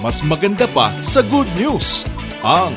mas maganda pa sa good news. Ang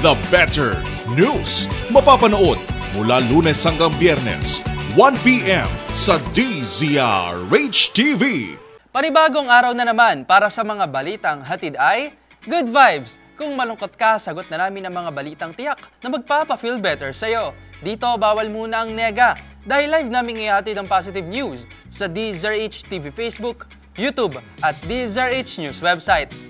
The Better News. Mapapanood mula lunes hanggang biyernes, 1pm sa DZRH TV. Panibagong araw na naman para sa mga balitang hatid ay Good Vibes! Kung malungkot ka, sagot na namin ang mga balitang tiyak na magpapa-feel better sa'yo. Dito, bawal muna ang nega dahil live namin ihatid ang positive news sa DZRH TV Facebook, YouTube at DZRH News website.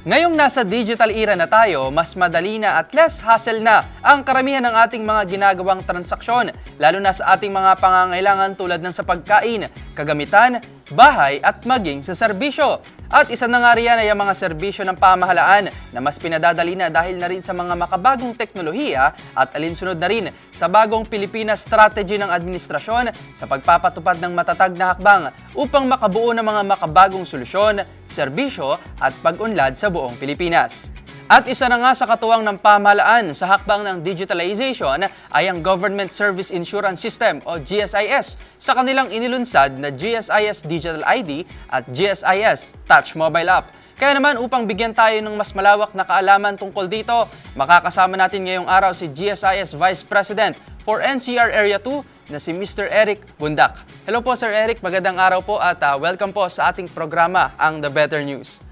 Ngayong nasa digital era na tayo, mas madali na at less hassle na ang karamihan ng ating mga ginagawang transaksyon, lalo na sa ating mga pangangailangan tulad ng sa pagkain, kagamitan, bahay at maging sa serbisyo. At isa na nga riyan ay ang mga serbisyo ng pamahalaan na mas pinadadali na dahil na rin sa mga makabagong teknolohiya at alinsunod na rin sa bagong Pilipinas strategy ng administrasyon sa pagpapatupad ng matatag na hakbang upang makabuo ng mga makabagong solusyon, serbisyo at pag-unlad sa buong Pilipinas. At isa na nga sa katuwang ng pamahalaan sa hakbang ng digitalization ay ang Government Service Insurance System o GSIS sa kanilang inilunsad na GSIS Digital ID at GSIS Touch Mobile App. Kaya naman upang bigyan tayo ng mas malawak na kaalaman tungkol dito, makakasama natin ngayong araw si GSIS Vice President for NCR Area 2 na si Mr. Eric Bundak. Hello po Sir Eric, magandang araw po at ah, welcome po sa ating programa, ang The Better News.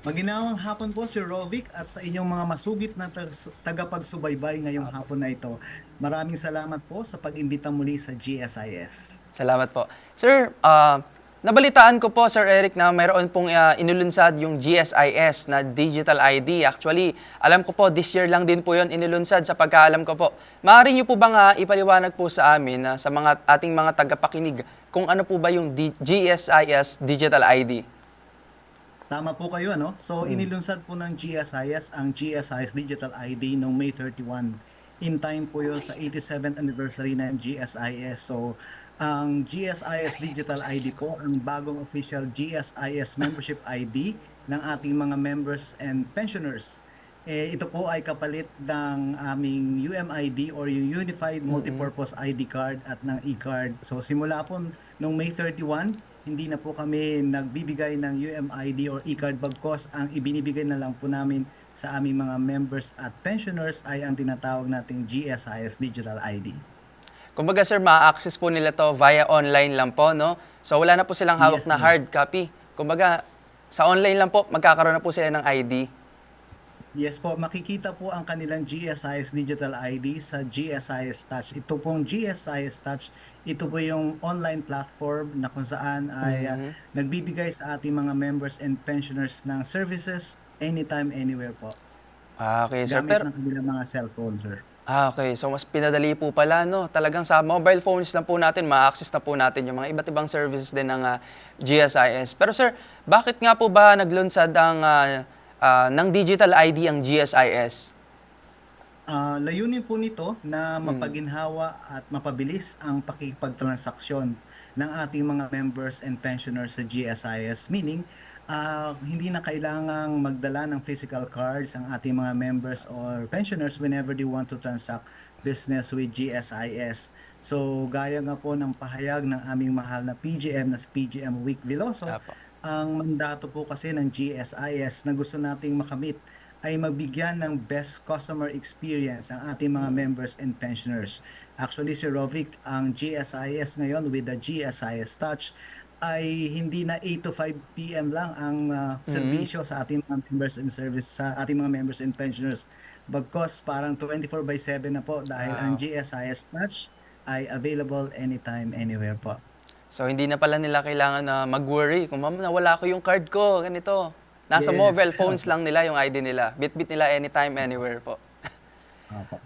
Maginawang hapon po si Rovic at sa inyong mga masugit na tag- tagapagsubaybay ngayong hapon na ito. Maraming salamat po sa pag-imbita muli sa GSIS. Salamat po. Sir, ah, nabalitaan ko po, Sir Eric, na mayroon pong ah, inilunsad yung GSIS na Digital ID. Actually, alam ko po, this year lang din po yon inilunsad sa pagkaalam ko po. Maaari niyo po bang ah, ipaliwanag po sa amin, ah, sa mga ating mga tagapakinig, kung ano po ba yung D- GSIS Digital ID? Tama po kayo, ano? So, inilunsad po ng GSIS ang GSIS Digital ID noong May 31. In time po yun sa 87th anniversary ng GSIS. So, ang GSIS Digital ID po, ang bagong official GSIS membership ID ng ating mga members and pensioners. Eh, ito po ay kapalit ng aming UMID or yung Unified Multipurpose ID card at ng e-card. So simula po nung May 31, hindi na po kami nagbibigay ng UMID or e-card bagkos ang ibinibigay na lang po namin sa aming mga members at pensioners ay ang tinatawag nating GSIS Digital ID. Kumbaga, sir, ma-access po nila to via online lang po, no? So, wala na po silang hawak Yes, na hard copy. Kumbaga, sa online lang po, magkakaroon na po sila ng ID. Yes po, makikita po ang kanilang GSIS Digital ID sa GSIS Touch. Ito pong GSIS Touch, ito po yung online platform na kung saan ay uh, nagbibigay sa ating mga members and pensioners ng services anytime, anywhere po. Ah, okay, sir. Gamit Pero, ng kanilang mga cellphone, sir. Ah, okay. So, mas pinadali po pala, no? Talagang sa mobile phones lang po natin, ma-access na po natin yung mga iba't ibang services din ng ah, GSIS. Pero sir, bakit nga po ba naglunsad ang, ah, ah, ng digital ID ang GSIS? Ah, layunin po nito na mapaginhawa at mapabilis ang pakipagtransaksyon ng ating mga members and pensioners sa GSIS. Meaning, ah, hindi na kailangang magdala ng physical cards ang ating mga members or pensioners whenever they want to transact business with GSIS. So, gaya nga po ng pahayag ng aming mahal na PGM na PGM Week Veloso, Apo. Ang mandato po kasi ng GSIS na gusto nating makamit ay magbigyan ng best customer experience ang ating mga members and pensioners. Actually, si Rovic, ang GSIS ngayon with the GSIS Touch ay hindi na 8 to 5 p.m. lang ang uh, serbisyo sa ating mga members and service sa ating mga members and pensioners. Bagkos parang 24 by 7 na po dahil ang Wow. GSIS Touch ay available anytime, anywhere po. So hindi na pala nila kailangan na mag-worry kung ma'am nawala ko yung card ko, ganito. Nasa Yes. mobile phones lang nila yung ID nila. Bit-bit nila anytime, anywhere po.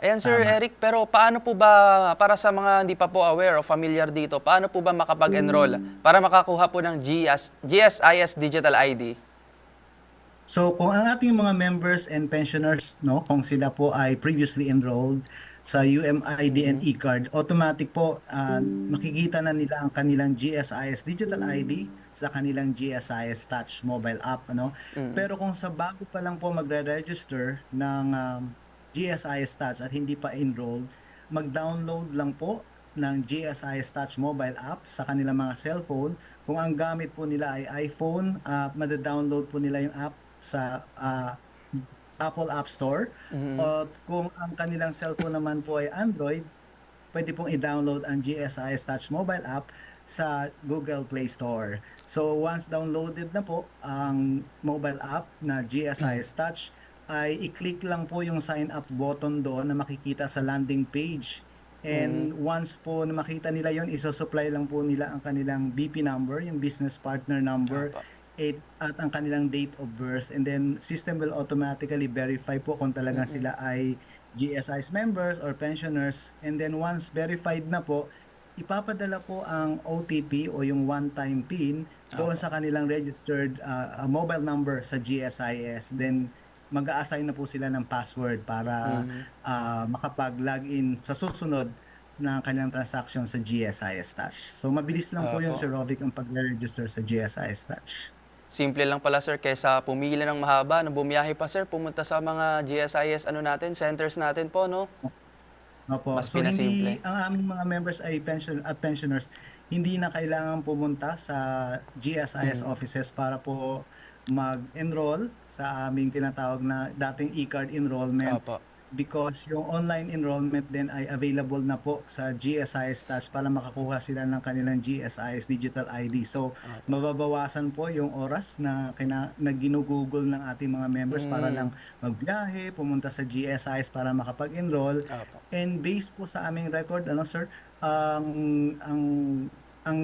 Ayan Sir Eric, pero paano po ba, para sa mga hindi pa po aware o familiar dito, paano po ba makapag-enroll para makakuha po ng GS, GSIS Digital ID? So kung ang ating mga members and pensioners, no, kung sila po ay previously enrolled sa UMID and e-card, automatic po ah, makikita na nila ang kanilang GSIS digital ID sa kanilang GSIS Touch mobile app, ano. Pero kung sa bago pa lang po magre-register ng um, GSIS Touch at hindi pa enrolled, mag-download lang po ng GSIS Touch mobile app sa kanilang mga cellphone. Kung ang gamit po nila ay iPhone, uh, mada-download po nila yung app sa ah, Apple App Store. At kung ang kanilang cellphone naman po ay Android, pwede pong i-download ang GSIS Touch mobile app sa Google Play Store. So once downloaded na po ang mobile app na GSIS Touch, ay i-click lang po yung sign up button doon na makikita sa landing page. And once po na makita nila yon, isosupply lang po nila ang kanilang BP number, yung business partner number, at ang kanilang date of birth. And then system will automatically verify po kung talagang sila ay GSIS members or pensioners. And then once verified na po, ipapadala po ang OTP o yung one-time PIN doon sa kanilang registered uh, uh, mobile number sa GSIS. Then mag-a-assign na po sila ng password para uh, makapag-login sa susunod ng kanilang transaction sa GSIS Touch. So mabilis lang po yun, Opo. Sir Rovic, ang pag-register sa GSIS Touch. Simple lang pala sir, kaysa pumili ng mahaba, na bumiyahe pa sir, pumunta sa mga GSIS ano natin, centers natin po, no? Opo. Mas so hindi pinasimple. ang aming mga members ay pension at pensioners hindi na kailangan pumunta sa GSIS Mm. offices para po mag-enroll sa aming tinatawag na dating e-card enrollment Opo. Because yung online enrollment din ay available na po sa GSIS Touch para makakuha sila ng kanilang GSIS digital ID. So mababawasan po yung oras na kina, na ginugugol ng ating mga members para Mm. lang magbiyahe, pumunta sa GSIS para makapag-enroll. Opo. And based po sa aming record, ano sir, ang ang ang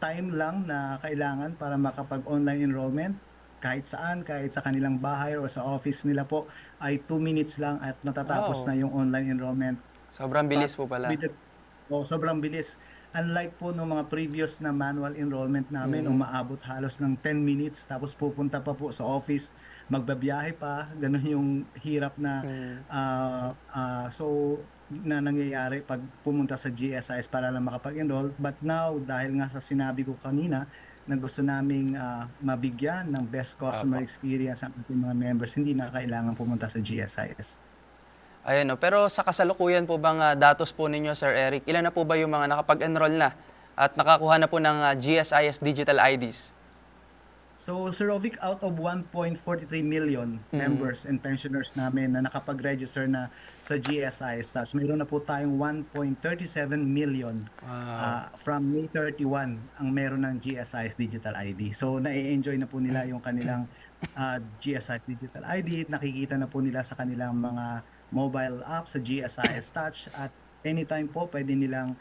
time lang na kailangan para makapag-online enrollment kahit saan, kahit sa kanilang bahay o sa office nila po ay 2 minutes lang at matatapos Wow. na yung online enrollment. Sobrang bilis po pala. With the- oh, sobrang bilis. Unlike po nung mga previous na manual enrollment namin, Mm. umaabot halos ng 10 minutes tapos pupunta pa po sa office, magbabiyahe pa, ganun yung hirap na Mm. ah, ah, so na nangyayari pag pumunta sa GSIS para lang makapag-enroll. But now, dahil nga sa sinabi ko kanina, na gusto naming ah, mabigyan ng best customer Apo. experience ang ating mga members, hindi na kailangan pumunta sa GSIS. Ayun, no. pero sa kasalukuyan po bang ah, datos po ninyo, Sir Eric, ilan na po ba yung mga nakapag-enroll na at nakakuha na po ng ah, GSIS Digital IDs? So, Sir Rovic, out of 1.43 million members and pensioners namin na nakapag-register na sa GSIS Touch, mayroon na po tayong 1.37 million ah, from May 31 ang meron ng GSIS Digital ID. So, na-enjoy na po nila yung kanilang ah, GSIS Digital ID. Nakikita na po nila sa kanilang mga mobile app sa GSIS Touch at anytime po pwede nilang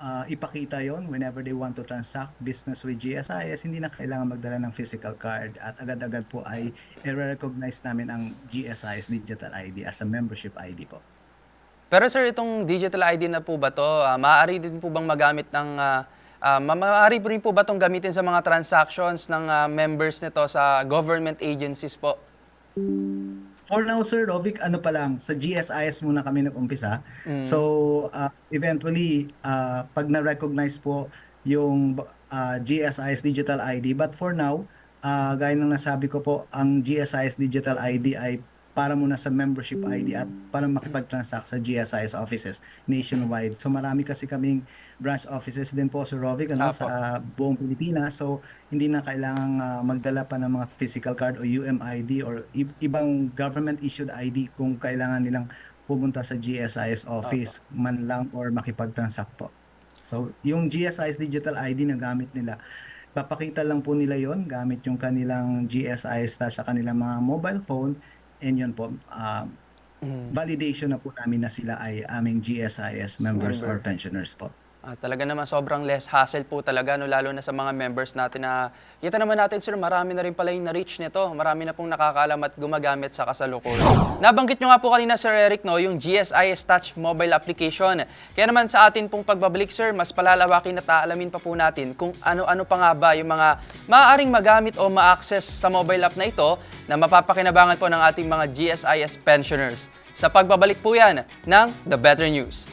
ah, ipakita yon whenever they want to transact business with GSIS, hindi na kailangan magdala ng physical card at agad-agad po ay i-recognize namin ang GSIS Digital ID as a membership ID po. Pero sir, itong digital ID na po ba to, ah, maaari din po bang magamit ng, ah, ma- maaari rin po ba itong gamitin sa mga transactions ng ah, members nito sa government agencies po? For now, Sir Rovic, ano pa lang, sa GSIS muna kami nag-umpisa. So, uh, eventually, uh, pag na-recognize po yung uh, GSIS Digital ID, but for now, uh, gaya ng nasabi ko po, ang GSIS Digital ID ay para muna sa membership ID at para makipag-transact sa GSIS offices nationwide. So marami kasi kaming branch offices din po Sir Rovic ano, Apo. sa buong Pilipinas. So hindi na kailangang ah, magdala pa ng mga physical card o UMID or ibang government issued ID kung kailangan nilang pumunta sa GSIS office man lang or makipag-transact po. So yung GSIS digital ID na gamit nila papakita lang po nila yon gamit yung kanilang GSIS sa kanilang mga mobile phone and yun po ah, validation na po namin na sila ay aming GSIS members or pensioners po. Ah, talaga naman sobrang less hassle po talaga no lalo na sa mga members natin na kita naman natin sir marami na rin pala yung na-reach nito. Marami na pong nakakaalam at gumagamit sa kasalukuyan. Nabanggit nyo nga po kanina Sir Eric no yung GSIS Touch mobile application. Kaya naman sa atin pong pagbabalik sir mas palalawakin at aalamin pa po natin kung ano-ano pa nga ba yung mga maaaring magamit o ma-access sa mobile app na ito na mapapakinabangan po ng ating mga GSIS pensioners. Sa pagbabalik po yan ng The Better News.